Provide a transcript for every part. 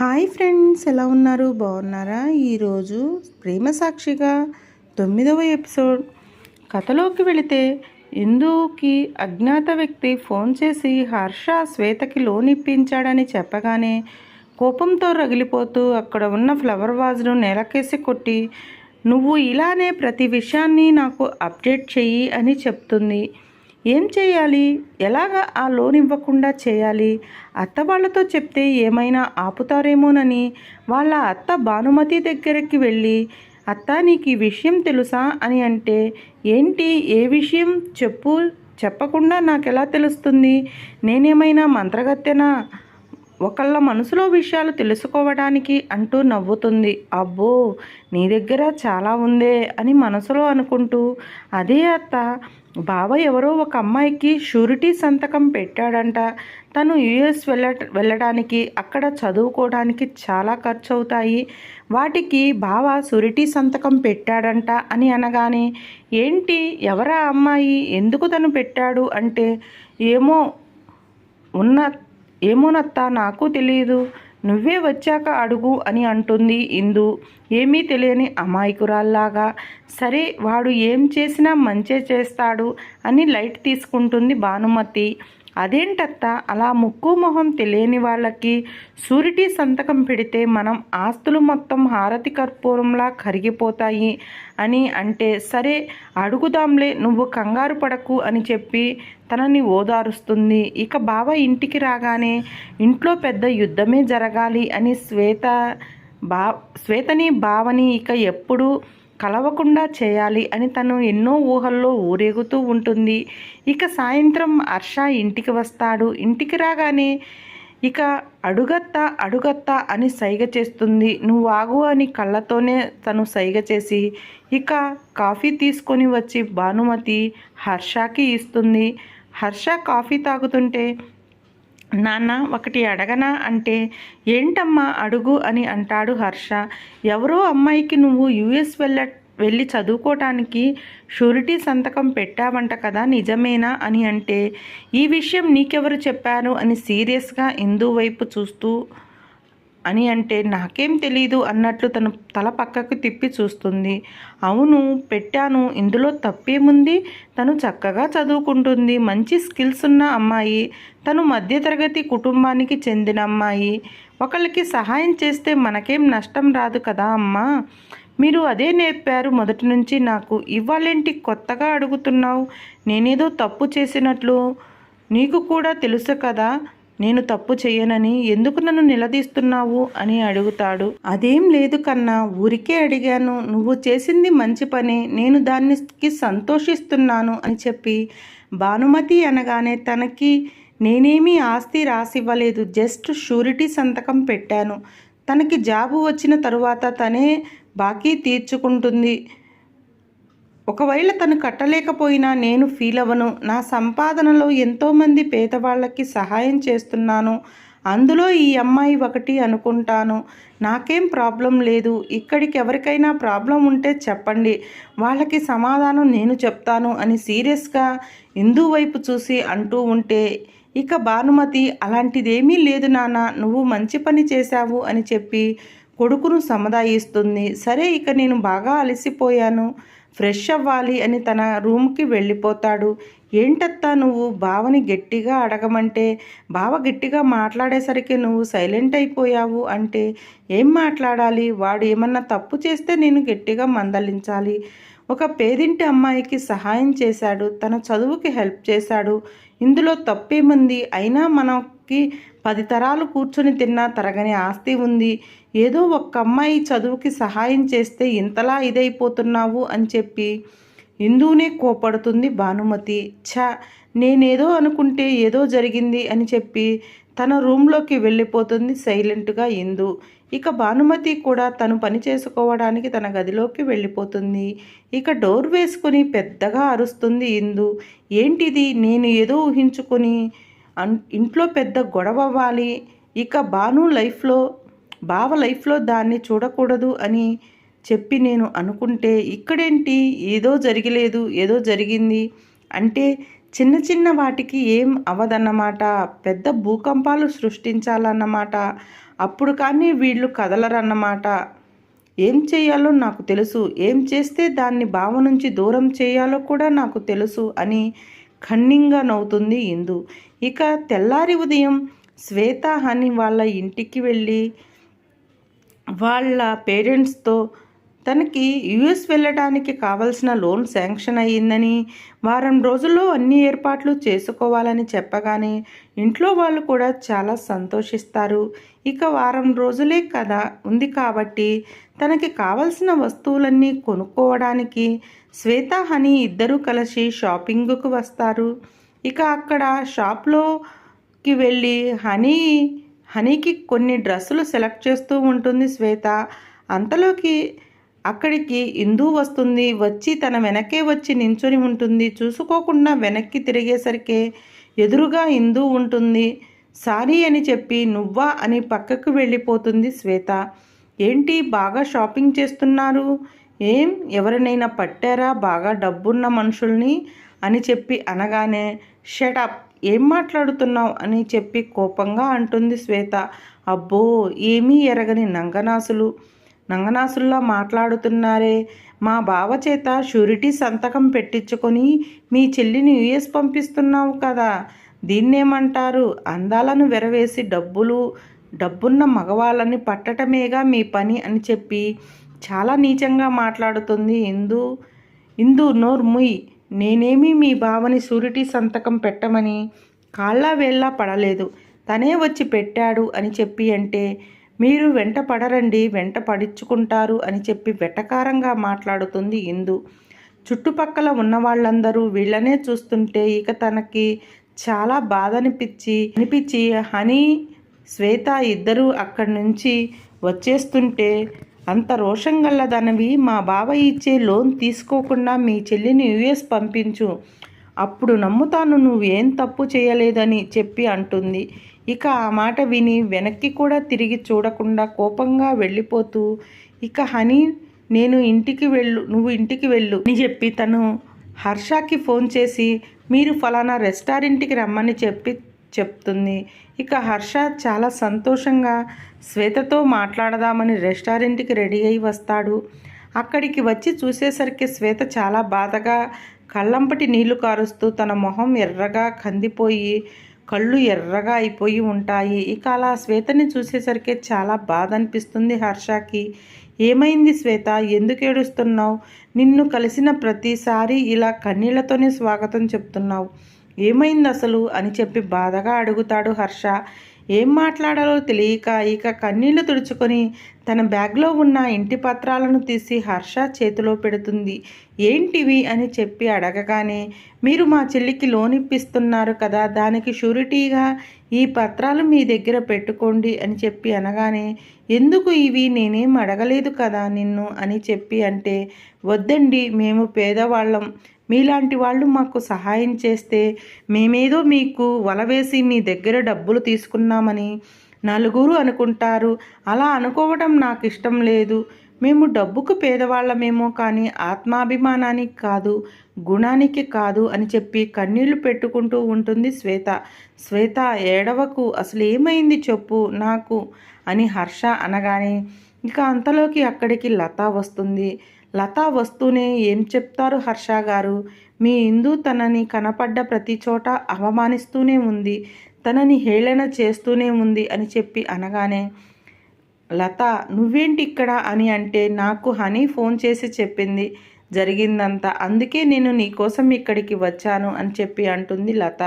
Hi friends ఎలా ఉన్నారు? బాగున్నారా? ఈరోజు ప్రేమ సాక్షిగా తొమ్మిదవ ఎపిసోడ్. కథలోకి వెళితే ఇందుకి అజ్ఞాత వ్యక్తి ఫోన్ చేసి హర్ష శ్వేతకి లోన్ ఇప్పించాడని చెప్పగానే కోపంతో రగిలిపోతూ అక్కడ ఉన్న ఫ్లవర్ వాజ్ను నేలకేసి కొట్టి నువ్వు ఇలానే ప్రతి విషయాన్ని నాకు అప్డేట్ చెయ్యి అని చెప్తుంది. ఏం చేయాలి? ఎలాగ ఆ లోన్ ఇవ్వకుండా చేయాలి? అత్త వాళ్ళతో చెప్తే ఏమైనా ఆపుతారేమోనని వాళ్ళ అత్త భానుమతి దగ్గరికి వెళ్ళి అత్త నీకు ఈ విషయం తెలుసా? అని అంటే ఏంటి? ఏ విషయం? చెప్పు. చెప్పకుండా నాకు ఎలా తెలుస్తుంది? నేనేమైనా మంత్రగత్తెనా? ఒకళ్ళ మనసులో విషయాలు తెలుసుకోవడానికి అంటూ నవ్వుతుంది. అబ్బో నీ దగ్గర చాలా ఉందే అని మనసులో అనుకుంటూ అదే అత్త బావ ఎవరో ఒక అమ్మాయికి షూరిటీ సంతకం పెట్టాడంట. తను యుఎస్ వెళ్ళ వెళ్ళడానికి అక్కడ చదువుకోవడానికి చాలా ఖర్చు అవుతాయి వాటికి బావ షూరిటీ సంతకం పెట్టాడంట అని అనగానే ఏంటి? ఎవరా అమ్మాయి? ఎందుకు తను పెట్టాడు? అంటే ఏమో ఉన్న ఏమోనత్తా నాకు తెలియదు నువ్వే వచ్చాక అడుగు అని అంటుంది ఇందు. ఏమీ తెలియని అమాయకురాల్లాగా సరే వాడు ఏం చేసినా మంచే చేస్తాడు అని లైట్ తీసుకుంటుంది భానుమతి. అదేంటత్త? అలా ముక్కు మొహం తెలియని వాళ్ళకి సూరిటీ సంతకం పెడితే మనం ఆస్తులు మొత్తం హారతి కర్పూరంలా కరిగిపోతాయి అని అంటే సరే అడుగుదాంలే నువ్వు కంగారు పడకు అని చెప్పి తనని ఓదారుస్తుంది. ఇక బావ ఇంటికి రాగానే ఇంట్లో పెద్ద యుద్ధమే జరగాలి అని శ్వేత బా శ్వేతని బావని ఇక ఎప్పుడు కలవకుండా చేయాలి అని తను ఎన్నో ఊహల్లో ఊరేగుతూ ఉంటుంది. ఇక సాయంత్రం హర్ష ఇంటికి వస్తాడు. ఇంటికి రాగానే ఇక అడుగత్త అడుగత్త అని సైగ చేస్తుంది. నువ్వు ఆగు అని కళ్ళతోనే తను సైగ చేసి ఇక కాఫీ తీసుకొని వచ్చి భానుమతి హర్షకి ఇస్తుంది. హర్ష కాఫీ తాగుతుంటే నాన్న ఒకటి అడగనా అంటే ఏంటమ్మా అడుగు అని అంటాడు హర్ష. ఎవరో అమ్మాయికి నువ్వు యుఎస్ వెళ్ళ వెళ్ళి చదువుకోవటానికి షూరిటీ సంతకం పెట్టావంట కదా నిజమేనా అని అంటే ఈ విషయం నీకెవరు చెప్పారు అని సీరియస్గా ఇందు వైపు చూస్తూ అని అంటే నాకేం తెలీదు అన్నట్లు తను తల పక్కకు తిప్పి చూస్తుంది. అవును పెట్టాను. ఇందులో తప్పేముంది? తను చక్కగా చదువుకుంటుంది. మంచి స్కిల్స్ ఉన్న అమ్మాయి. తను మధ్యతరగతి కుటుంబానికి చెందిన అమ్మాయి. ఒకళ్ళకి సహాయం చేస్తే మనకేం నష్టం రాదు కదా అమ్మా. మీరు అదే నేర్పారు మొదటి నుంచి నాకు. ఇవ్వాలేంటి కొత్తగా అడుగుతున్నావు? నేనేదో తప్పు చేసినట్లు నీకు కూడా తెలుసు కదా. నేను తప్పు చేయనని ఎందుకు నన్ను నిలదీస్తున్నావు అని అడుగుతాడు. అదేం లేదు కన్నా ఊరికే అడిగాను నువ్వు చేసింది మంచి పని నేను దానికి సంతోషిస్తున్నాను అని చెప్పి భానుమతి అనగానే తనకి నేనేమీ ఆస్తి రాసివ్వలేదు జస్ట్ షూరిటీ సంతకం పెట్టాను. తనకి జాబు వచ్చిన తరువాత తనే బాకీ తీర్చుకుంటుంది. ఒకవేళ తను కట్టలేకపోయినా నేను ఫీల్ అవ్వను. నా సంపాదనలో ఎంతోమంది పేదవాళ్ళకి సహాయం చేస్తున్నాను. అందులో ఈ అమ్మాయి ఒకటి అనుకుంటాను. నాకేం ప్రాబ్లం లేదు. ఇక్కడికి ఎవరికైనా ప్రాబ్లం ఉంటే చెప్పండి. వాళ్ళకి సమాధానం నేను చెప్తాను అని సీరియస్గా హిందూ వైపు చూసి అంటూ ఉంటే ఇక భానుమతి అలాంటిదేమీ లేదు నాన్న. నువ్వు మంచి పని చేశావు అని చెప్పి కొడుకును సముదాయిస్తుంది. సరే ఇక నేను బాగా అలసిపోయాను. ఫ్రెష్ అవ్వాలి అని తన రూమ్కి వెళ్ళిపోతాడు. ఏంటత్తా నువ్వు? బావని గట్టిగా అడగమంటే బావ గట్టిగా మాట్లాడేసరికి నువ్వు సైలెంట్ అయిపోయావు అంటే ఏం మాట్లాడాలి? వాడు ఏమన్నా తప్పు చేస్తే నేను గట్టిగా మందలించాలి. ఒక పేదింటి అమ్మాయికి సహాయం చేశాడు. తన చదువుకి హెల్ప్ చేశాడు. ఇందులో తప్పేముంది? అయినా మనం కి పది తరాలు కూర్చొని తిన్నా తరగని ఆస్తి ఉంది. ఏదో ఒక్క అమ్మాయి చదువుకి సహాయం చేస్తే ఇంతలా ఇదైపోతున్నావు అని చెప్పి ఇందునే కోపడుతుంది భానుమతి. ఛ! నేనేదో అనుకుంటే ఏదో జరిగింది అని చెప్పి తన రూమ్లోకి వెళ్ళిపోతుంది సైలెంట్గా ఇందు. ఇక భానుమతి కూడా తను పని చేసుకోవడానికి తన గదిలోకి వెళ్ళిపోతుంది. ఇక డోర్ వేసుకొని పెద్దగా అరుస్తుంది ఇందు. ఏంటిది? నేను ఏదో ఊహించుకొని అన్ ఇంట్లో పెద్ద గొడవ అవ్వాలి. ఇక భాను లైఫ్లో బావ లైఫ్లో దాన్ని చూడకూడదు అని చెప్పి నేను అనుకుంటే ఇక్కడేంటి? ఏదో జరిగలేదు ఏదో జరిగింది అంటే చిన్న చిన్న వాటికి ఏం అవదన్నమాట. పెద్ద భూకంపాలు సృష్టించాలన్నమాట. అప్పుడు కానీ వీళ్ళు కదలరన్నమాట. ఏం చేయాలో నాకు తెలుసు. ఏం చేస్తే దాన్ని బావ నుంచి దూరం చేయాలో కూడా నాకు తెలుసు అని ఖన్నింగా నవ్వుతుంది ఇందు. ఇక తెల్లారి ఉదయం శ్వేత హని వాళ్ళ ఇంటికి వెళ్ళి వాళ్ళ పేరెంట్స్తో తనకి యుఎస్ వెళ్ళడానికి కావలసిన లోన్ శాంక్షన్ అయ్యిందని వారం రోజుల్లో అన్ని ఏర్పాట్లు చేసుకోవాలని చెప్పగానే ఇంట్లో వాళ్ళు కూడా చాలా సంతోషిస్తారు. ఇక వారం రోజులే కదా ఉంది కాబట్టి తనకి కావలసిన వస్తువులన్నీ కొనుక్కోవడానికి శ్వేత హని ఇద్దరూ కలిసి షాపింగ్కు వస్తారు. ఇక అక్కడ షాప్లోకి వెళ్ళి హనీ హనీకి కొన్ని డ్రెస్సులు సెలెక్ట్ చేస్తూ ఉంటుంది శ్వేత. అంతలోకి అక్కడికి ఇందు వస్తుంది. వచ్చి తన వెనకే వచ్చి నించొని ఉంటుంది. చూసుకోకుండా వెనక్కి తిరిగేసరికి ఎదురుగా ఇందు ఉంటుంది. సారీ అని చెప్పి నువ్వా అని పక్కకు వెళ్ళిపోతుంది శ్వేత. ఏంటి బాగా షాపింగ్ చేస్తున్నారు? ఏం? ఎవరినైనా పట్టారా బాగా డబ్బున్న మనుషుల్ని? అని చెప్పి అనగానే షటప్ ఏం మాట్లాడుతున్నావు? అని చెప్పి కోపంగా అంటుంది శ్వేత. అబ్బో ఏమీ ఎరగని నంగనాసులు. నంగనాసుల్లో మాట్లాడుతున్నారే. మా బావ చేత షూరిటీ సంతకం పెట్టించుకొని మీ చెల్లిని యుఎస్ పంపిస్తున్నావు కదా. దీన్నేమంటారు? అందాలను వెరవేసి డబ్బులు డబ్బున్న మగవాళ్ళని పట్టటమేగా మీ పని? అని చెప్పి చాలా నీచంగా మాట్లాడుతుంది. ఇందు ఇందు నోర్ముయ్. నేనేమీ మీ బావని షూరిటీ సంతకం పెట్టమని కాళ్ళ వేళ్ళ పడలేదు. తనే వచ్చి పెట్టాడు అని చెప్పి అంటే మీరు వెంట పడరండి వెంట పడించుకుంటారు అని చెప్పి వెటకారంగా మాట్లాడుతుంది ఇందు. చుట్టుపక్కల ఉన్న వాళ్ళందరూ వీళ్ళనే చూస్తుంటే ఇక తనకి చాలా బాధ అనిపించి అనిపించి హనీ శ్వేత ఇద్దరూ అక్కడి నుంచి వచ్చేస్తుంటే అంత రోషం గల్లదనవి మా బావ ఇచ్చే లోన్ తీసుకోకుండా మీ చెల్లిని యుఎస్ పంపించు. అప్పుడు నమ్ముతాను నువ్వు ఏం తప్పు చేయలేదని చెప్పి అంటుంది. ఇక ఆ మాట విని వెనక్కి కూడా తిరిగి చూడకుండా కోపంగా వెళ్ళిపోతూ ఇక హనీ నేను ఇంటికి వెళ్ళు నువ్వు ఇంటికి వెళ్ళు అని చెప్పి తను హర్షకి ఫోన్ చేసి మీరు ఫలానా రెస్టారెంట్కి రమ్మని చెప్పి చెప్తుంది. ఇక హర్ష చాలా సంతోషంగా శ్వేతతో మాట్లాడదామని రెస్టారెంట్కి రెడీ అయి వస్తాడు. అక్కడికి వచ్చి చూసేసరికి శ్వేత చాలా బాధగా కళ్ళంపటి నీళ్ళు కారుస్తూ తన మొహం ఎర్రగా కందిపోయి కళ్ళు ఎర్రగా అయిపోయి ఉంటాయి. ఇక అలా శ్వేతని చూసేసరికి చాలా బాధ అనిపిస్తుంది హర్షకి. ఏమైంది శ్వేత? ఎందుకు ఏడుస్తున్నావు? నిన్ను కలిసిన ప్రతిసారి ఇలా కన్నీళ్ళతోనే స్వాగతం చెప్తున్నావు. ఏమైంది అసలు అని చెప్పి బాధగా అడుగుతాడు హర్ష. ఏం మాట్లాడాలో తెలియక ఇక కన్నీళ్ళు తుడుచుకొని తన బ్యాగ్లో ఉన్న ఇంటి పత్రాలను తీసి హర్ష చేతిలో పెడుతుంది. ఏంటివి అని చెప్పి అడగగానే మీరు మా చెల్లికి లోన్ ఇప్పిస్తున్నారు కదా దానికి షూరిటీగా ఈ పత్రాలు మీ దగ్గర పెట్టుకోండి అని చెప్పి అనగానే ఎందుకు ఇవి? నేనేం అడగలేదు కదా నిన్ను అని చెప్పి అంటే వద్దండి మేము పేదవాళ్ళం. మీలాంటి వాళ్ళు మాకు సహాయం చేస్తే మేమేదో మీకు వలవేసి మీ దగ్గర డబ్బులు తీసుకున్నామని నలుగురు అనుకుంటారు. అలా అనుకోవడం నాకు ఇష్టం లేదు. మేము డబ్బుకు పేదవాళ్ళమేమో కానీ ఆత్మాభిమానానికి కాదు గుణానికి కాదు అని చెప్పి కన్నీళ్ళు పెట్టుకుంటూ ఉంటుంది శ్వేత. శ్వేత ఏడవకు అసలు ఏమైంది చెప్పు నాకు అని హర్ష అనగానే ఇక అంతలోకి అక్కడికి లత వస్తుంది. లత వస్తూనే ఏం చెప్తారు హర్ష గారు? మీ ఇందు తనని కనపడ్డ ప్రతి చోట అవమానిస్తూనే ఉంది. తనని హేళన చేస్తూనే ఉంది అని చెప్పి అనగానే లత నువ్వేంటి ఇక్కడ అని అంటే నాకు హనీ ఫోన్ చేసి చెప్పింది. జరిగిందంతా అందుకే నేను నీకోసం ఇక్కడికి వచ్చాను అని చెప్పి అంటుంది లత.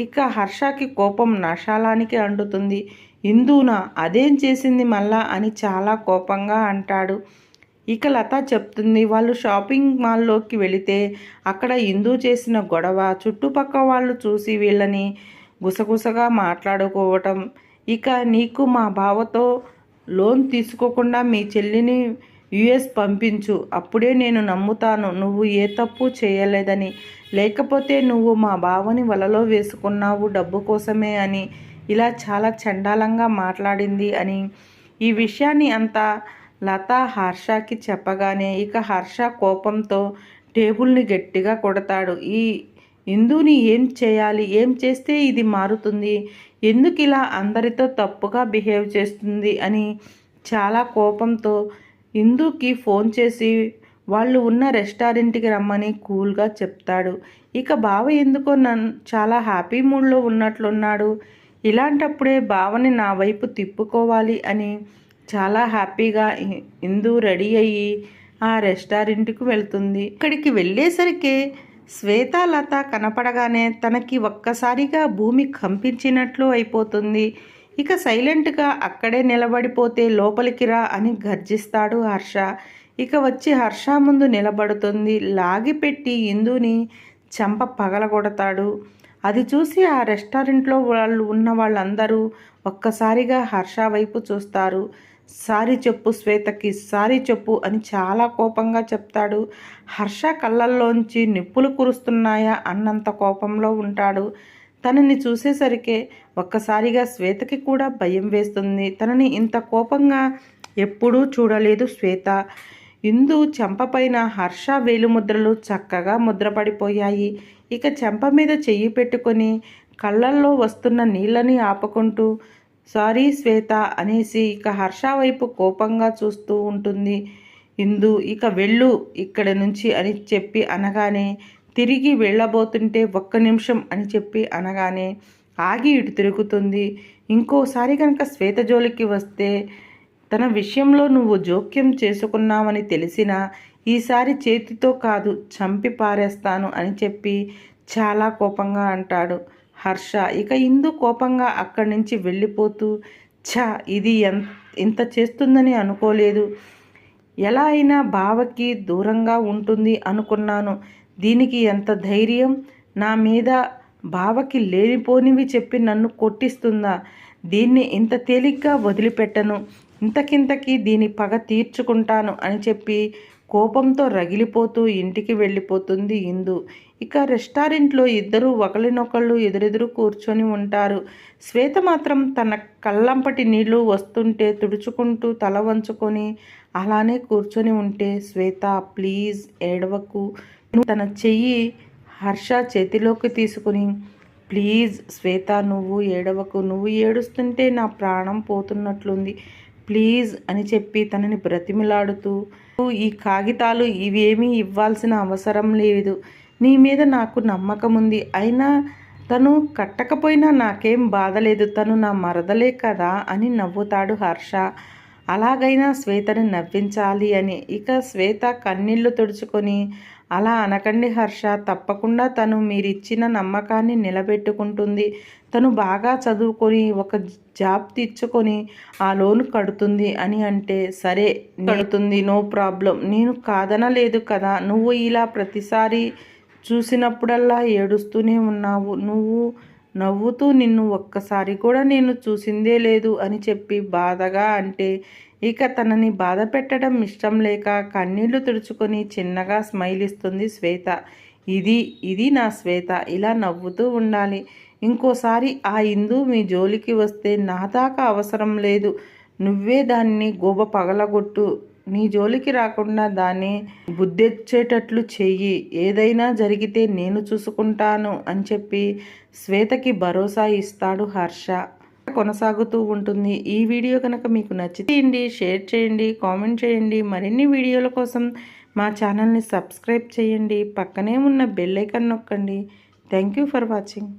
ఇక హర్షకి కోపం నషాలానికి అంటుతుంది. ఇందునా అదేం చేసింది మళ్ళా అని చాలా కోపంగా అంటాడు. ఇక లత చెప్తుంది వాళ్ళు షాపింగ్ మాల్లోకి వెళితే అక్కడ ఇందు చేసిన గొడవ చుట్టుపక్క వాళ్ళు చూసి వీళ్ళని గుసగుసగా మాట్లాడుకోవటం. ఇక నీకు మా బావతో లోన్ తీసుకోకుండా మీ చెల్లిని యుఎస్ పంపించు అప్పుడే నేను నమ్ముతాను నువ్వు ఏ తప్పు చేయలేదని. లేకపోతే నువ్వు మా బావని వలలో వేసుకున్నావు డబ్బు కోసమే అని ఇలా చాలా చండాలంగా మాట్లాడింది అని. ఈ విషయాన్ని అంతా లత హర్షకి చెప్పగానే ఇక హర్ష కోపంతో టేబుల్ని గట్టిగా కొడతాడు. ఈ ఇందుని ఏం చేయాలి? ఏం చేస్తే ఇది మారుతుంది? ఎందుకు ఇలా అందరితో తప్పుగా బిహేవ్ చేస్తుంది? అని చాలా కోపంతో ఇందుకి ఫోన్ చేసి వాళ్ళు ఉన్న రెస్టారెంట్కి రమ్మని కూల్గా చెప్తాడు. ఇక బావ ఎందుకో నన్ను చాలా హ్యాపీ మూడ్లో ఉన్నట్లున్నాడు. ఇలాంటప్పుడే బావని నా వైపు తిప్పుకోవాలి అని చాలా హ్యాపీగా ఇందు రెడీ అయ్యి ఆ రెస్టారెంట్కి వెళ్తుంది. ఇక్కడికి వెళ్ళేసరికి శ్వేతాలత కనపడగానే తనకి ఒక్కసారిగా భూమి కంపించినట్లు అయిపోతుంది. ఇక సైలెంట్గా అక్కడే నిలబడిపోతే లోపలికి రా అని గర్జిస్తాడు హర్ష. ఇక వచ్చి హర్ష ముందు నిలబడుతుంది. లాగిపెట్టి ఇందుని చెంప పగలగొడతాడు. అది చూసి ఆ రెస్టారెంట్లో వాళ్ళు ఉన్న వాళ్ళందరూ ఒక్కసారిగా హర్ష వైపు చూస్తారు. సారీ చెప్పు శ్వేతకి సారీ చెప్పు అని చాలా కోపంగా చెప్తాడు. హర్ష కళ్ళల్లోంచి నిప్పులు కురుస్తున్నాయా అన్నంత కోపంలో ఉంటాడు. తనని చూసేసరికే ఒక్కసారిగా శ్వేతకి కూడా భయం వేస్తుంది. తనని ఇంత కోపంగా ఎప్పుడూ చూడలేదు శ్వేత. ఇందు చెంపపైన హర్ష వేలుముద్రలు చక్కగా ముద్రపడిపోయాయి. ఇక చెంప మీద చెయ్యి పెట్టుకొని కళ్ళల్లో వస్తున్న నీళ్ళని ఆపుకుంటూ సారీ శ్వేత అనేసి ఇక హర్ష వైపు కోపంగా చూస్తూ ఉంటుంది. ఇందు ఇక వెళ్ళు ఇక్కడ నుంచి అని చెప్పి అనగానే తిరిగి వెళ్ళబోతుంటే ఒక్క నిమిషం అని చెప్పి అనగానే ఆగి ఇటు తిరుగుతుంది. ఇంకోసారి కనుక శ్వేత జోలికి వస్తే తన విషయంలో నువ్వు జోక్యం చేసుకున్నావని తెలిసినా ఈసారి చేతితో కాదు చంపి పారేస్తాను అని చెప్పి చాలా కోపంగా అంటాడు. హర్ష. ఇక ఇందు కోపంగా అక్కడి నుంచి వెళ్ళిపోతూ ఛ ఇది ఎంత ఇంత చేస్తుందని అనుకోలేదు. ఎలా అయినా బావకి దూరంగా ఉంటుంది అనుకున్నాను. దీనికి ఎంత ధైర్యం? నా మీద బావకి లేనిపోనివి చెప్పి నన్ను కొట్టిస్తుందా? దీన్ని ఇంత తేలిగ్గా వదిలిపెట్టను. ఇంతకింతకి దీని పగ తీర్చుకుంటాను అని చెప్పి కోపంతో రగిలిపోతూ ఇంటికి వెళ్ళిపోతుంది ఇందు. ఇక రెస్టారెంట్లో ఇద్దరు ఒకరినొకళ్ళు ఎదురెదురు కూర్చొని ఉంటారు. శ్వేత మాత్రం తన కళ్ళంపటి నీళ్ళు వస్తుంటే తుడుచుకుంటూ తల వంచుకొని అలానే కూర్చొని ఉంటే శ్వేత ప్లీజ్ ఏడవకు. తన చెయ్యి హర్ష చేతిలోకి తీసుకుని ప్లీజ్ శ్వేత నువ్వు ఏడవకు. నువ్వు ఏడుస్తుంటే నా ప్రాణం పోతున్నట్లుంది. ప్లీజ్ అని చెప్పి తనని బ్రతిమిలాడుతూ ఈ కాగితాలు ఇవేమీ ఇవ్వాల్సిన అవసరం లేదు. నీ మీద నాకు నమ్మకం ఉంది అయినా తను కట్టకపోయినా నాకేం బాధ లేదు తను నా మరదలే కదా అని నవ్వుతాడు హర్ష. అలాగైనా శ్వేతని నవ్వించాలి అని. ఇక శ్వేత కన్నీళ్ళు తుడుచుకొని అలా అనకండి హర్ష. తప్పకుండా తను మీరిచ్చిన నమ్మకాన్ని నిలబెట్టుకుంటుంది. తను బాగా చదువుకొని ఒక జాబ్ తెచ్చుకొని ఆ లోను కడుతుంది అని అంటే సరే కడుతుంది నో ప్రాబ్లం. నేను కాదనలేదు కదా. నువ్వు ఇలా ప్రతిసారి చూసినప్పుడల్లా ఏడుస్తూనే ఉన్నావు. నువ్వు నవ్వుతూ నిన్ను ఒక్కసారి కూడా నేను చూసిందే లేదు అని చెప్పి బాధగా అంటే ఇక తనని బాధ పెట్టడం ఇష్టం లేక కన్నీళ్ళు తుడుచుకొని చిన్నగా స్మైల్ ఇస్తుంది శ్వేత. ఇది ఇది నా శ్వేత. ఇలా నవ్వుతూ ఉండాలి. ఇంకోసారి ఆ ఇందు మీ జోలికి వస్తే నా దాకా అవసరం లేదు. నువ్వే దాన్ని గోబ పగలగొట్టు. నీ జోలికి రాకుండా దాన్ని బుద్ధెచ్చేటట్లు చెయ్యి. ఏదైనా జరిగితే నేను చూసుకుంటాను అని చెప్పి శ్వేతకి భరోసా ఇస్తాడు హర్ష. కొనసాగుతూ ఉంటుంది. ఈ వీడియో కనుక మీకు నచ్చితేయండి షేర్ చేయండి కామెంట్ చేయండి. మరిన్ని వీడియోల కోసం మా ఛానల్ని సబ్స్క్రైబ్ చేయండి. పక్కనే ఉన్న బెల్ ఐకన్ నొక్కండి. Thank you for watching.